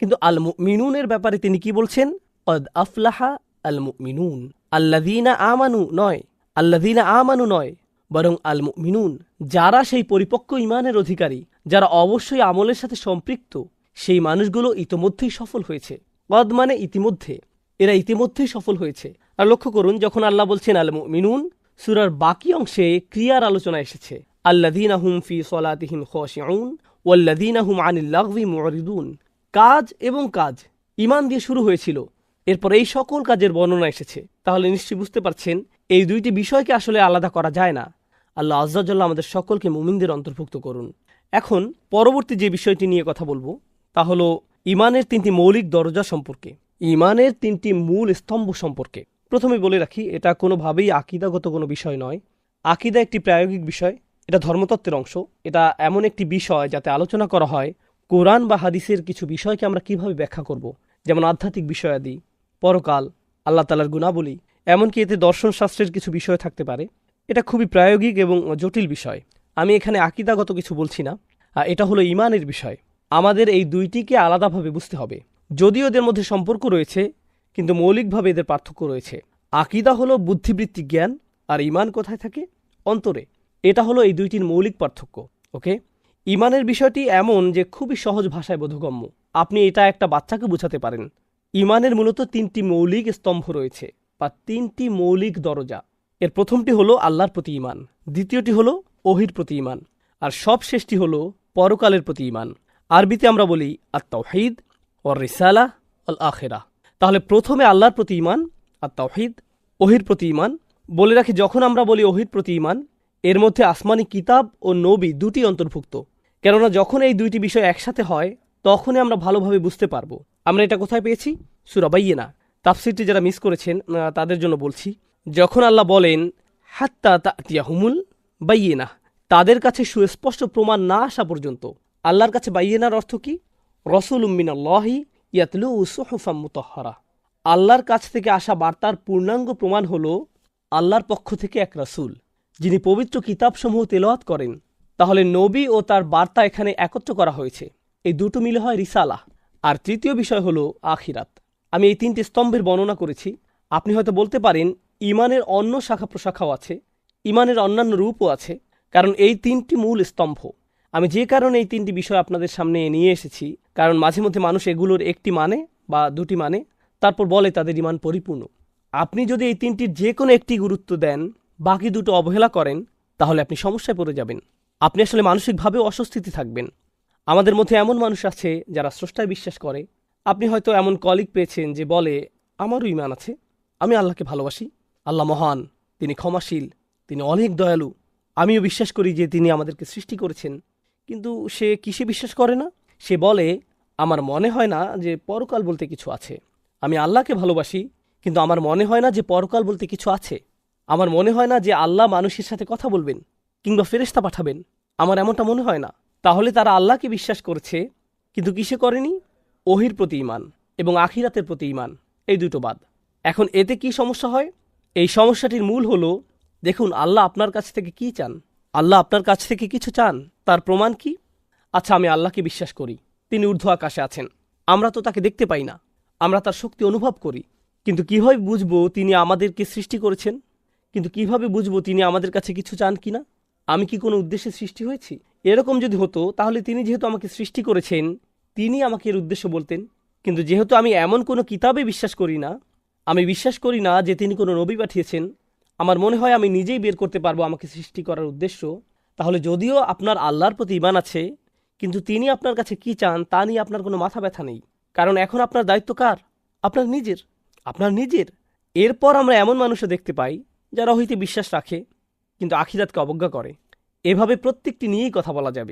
কিন্তু আল মিনুনের ব্যাপারে তিনি কি বলছেন? অদ আফলাহা আল মিনুন আল্লাদিনা আমানু নয় আল্লাদিনা আমানু নয়, বরং আল মিনুন যারা সেই পরিপক্ক ইমানের অধিকারী, যারা অবশ্যই আমলের সাথে সম্পৃক্ত, সেই মানুষগুলো ইতোমধ্যেই সফল হয়েছে। কদ মানে ইতিমধ্যে, এরা ইতিমধ্যেই সফল হয়েছে। আর লক্ষ্য করুন, যখন আল্লাহ বলছেন আল মিনুন সুরার বাকি অংশে ক্রিয়ার আলোচনা এসেছে। আল্লাদিন হুম ফি সলাতিহিম খসিউন ওয়াল্লাদিন হুম আনিল্লাগভি মুরিদুন কাজ এবং কাজ ইমান দিয়ে শুরু হয়েছিল। এরপর এই সকল কাজের বর্ণনা এসেছে। তাহলে নিশ্চয়ই বুঝতে পারছেন, এই দুইটি বিষয়কে আসলে আলাদা করা যায় না। আল্লাহ আজ্জাল্লাহ আমাদের সকলকে মুমিনদের অন্তর্ভুক্ত করুন। এখন পরবর্তী যে বিষয়টি নিয়ে কথা বলব, তা হলো ইমানের তিনটি মৌলিক দরজা সম্পর্কে। ইমানের তিনটি মূল স্তম্ভ সম্পর্কে। প্রথমে বলে রাখি, এটা কোনোভাবেই আকিদাগত কোনো বিষয় নয়। আকিদা একটি প্রায়োগিক বিষয়, এটা ধর্মতত্ত্বের অংশ। এটা এমন একটি বিষয় যাতে আলোচনা করা হয় কোরআন বা হাদিসের কিছু বিষয়কে আমরা কীভাবে ব্যাখ্যা করব? যেমন আধ্যাত্মিক বিষয়াদি, পরকাল, আল্লাহ তালার গুণাবলী, এমনকি এতে দর্শন শাস্ত্রের কিছু বিষয় থাকতে পারে। এটা খুবই প্রায়োগিক এবং জটিল বিষয়। আমি এখানে আকিদাগত কিছু বলছি না। এটা হলো ইমানের বিষয়। আমাদের এই দুইটিকে আলাদাভাবে বুঝতে হবে। যদিও এদের মধ্যে সম্পর্ক রয়েছে, কিন্তু মৌলিকভাবে এদের পার্থক্য রয়েছে। আকিদা হলো বুদ্ধিবৃত্তিক জ্ঞান, আর ইমান কোথায় থাকে? অন্তরে। এটা হলো এই দুইটির মৌলিক পার্থক্য, ওকে? ইমানের বিষয়টি এমন যে খুবই সহজ ভাষায় বোধগম্য। আপনি এটা একটা বাচ্চাকে বোঝাতে পারেন। ইমানের মূলত তিনটি মৌলিক স্তম্ভ রয়েছে বা তিনটি মৌলিক দরজা। এর প্রথমটি হলো আল্লাহর প্রতি ইমান, দ্বিতীয়টি হলো ওহির প্রতি ইমান, আর সবশেষটি হলো পরকালের প্রতি ইমান। আরবিতে আমরা বলি আর তাওহিদ ও রিসালা আল আখেরা। তাহলে প্রথমে আল্লাহর প্রতি ইমান আর তাওহিদ ওহির প্রতি ইমান। বলে রাখি, যখন আমরা বলি ওহির প্রতি ইমান, এর মধ্যে আসমানি কিতাব ও নবী দুটি অন্তর্ভুক্ত। কেননা যখন এই দুইটি বিষয় একসাথে হয়, তখনই আমরা ভালোভাবে বুঝতে পারব। আমরা এটা কোথায় পেয়েছি? সুরাবাইয়ে না তাফসিরটি যারা মিস করেছেন তাদের জন্য বলছি, যখন আল্লাহ বলেন, হাত্তা তাতিয়া হুমুল বাইয়ে না তাদের কাছে সুস্পষ্ট প্রমাণ না আসা পর্যন্ত, আল্লাহর কাছে বাইয়েনার অর্থ কি? রসুল উম্মিনাল্লাহি ইয়াতলু সুহুফাম মুতহরা আল্লাহর কাছ থেকে আসা বার্তার পূর্ণাঙ্গ প্রমাণ হল, আল্লাহর পক্ষ থেকে এক রাসূল, যিনি পবিত্র কিতাবসমূহ তেলাওয়াত করেন। তাহলে নবী ও তার বার্তা এখানে একত্র করা হয়েছে। এই দুটো মিলে হয় রিসালা আর তৃতীয় বিষয় হলো আখিরাত। আমি এই তিনটি স্তম্ভের বর্ণনা করেছি। আপনি হয়তো বলতে পারেন, ইমানের অন্য শাখা প্রশাখাও আছে, ইমানের অন্যান্য রূপও আছে, কারণ এই তিনটি মূল স্তম্ভ। আমি যে কারণে এই তিনটি বিষয় আপনাদের সামনে নিয়ে এসেছি, কারণ মাঝে মধ্যে মানুষ এগুলোর একটি মানে বা দুটি মানে তারপর বলে তাদের ইমান পরিপূর্ণ। আপনি যদি এই তিনটির যে কোনো একটি গুরুত্ব দেন, বাকি দুটো অবহেলা করেন, তাহলে আপনি সমস্যায় পড়ে যাবেন। আপনি আসলে মানসিকভাবে অস্বস্তিতে থাকবেন। আমাদের মধ্যে এমন মানুষ আছে যারা স্রষ্টায় বিশ্বাস করে। আপনি হয়তো এমন কলিগ পেয়েছেন যে বলে, আমারও ইমান আছে। আমি আল্লাহকে ভালোবাসি। আল্লাহ মহান, তিনি ক্ষমাশীল, তিনি অনেক দয়ালু। আমিও বিশ্বাস করি যে তিনি আমাদেরকে সৃষ্টি করেছেন। কিন্তু সে কিসে বিশ্বাস করে না? সে বলে, আমার মনে হয় না যে পরকাল বলতে কিছু আছে। আমি আল্লাহকে ভালোবাসি, কিন্তু আমার মনে হয় না যে পরকাল বলতে কিছু আছে। আমার মনে হয় না যে আল্লাহ মানুষের সাথে কথা বলবেন। কিংবা ফেরেশতা পাঠাবেন। আমার এমনটা মনে হয় না। তাহলে তারা আল্লাহকে বিশ্বাস করেছে, কিন্তু কিসে করেনি? ওহির প্রতি ইমান এবং আখিরাতের প্রতি ইমান এই দুটো বাদ। এখন এতে কি সমস্যা হয়? এই সমস্যাটির মূল হলো, দেখুন, আল্লাহ আপনার কাছ থেকে কি চান? আল্লাহ আপনার কাছ থেকে কিছু চান? তার প্রমাণ কি? আচ্ছা আমি আল্লাহকে বিশ্বাস করি। তিনি ঊর্ধ্ব আকাশে আছেন। আমরা তো তাকে দেখতে পাই না। আমরা তার শক্তি অনুভব করি। কিন্তু কীভাবে বুঝব তিনি আমাদেরকে সৃষ্টি করেছেন? কিন্তু কীভাবে বুঝব তিনি আমাদের কাছে কিছু চান কিনা? আমি কি কোনো উদ্দেশ্যে সৃষ্টি হয়েছি? এরকম যদি হতো, তাহলে তিনি যেহেতু আমাকে সৃষ্টি করেছেন, তিনি আমাকে এর উদ্দেশ্য বলতেন। কিন্তু যেহেতু আমি এমন কোনো কিতাবে বিশ্বাস করি না, আমি বিশ্বাস করি না যে তিনি কোনো নবী পাঠিয়েছেন, আমার মনে হয় আমি নিজেই বের করতে পারব আমাকে সৃষ্টি করার উদ্দেশ্য। তাহলে যদিও আপনার আল্লাহর প্রতি ইমান আছে, কিন্তু তিনি আপনার কাছে কি চান তা নিয়ে আপনার কোনো মাথা ব্যথা নেই। কারণ এখন আপনার দায়িত্ব কার? আপনার নিজের। আপনার নিজের। এরপর আমরা এমন মানুষও দেখতে পাই, যারা হইতে বিশ্বাস রাখে। কিন্তু আখিরাতকে অবজ্ঞা করে। এভাবে প্রত্যেকটি নিয়েই কথা বলা যাবে।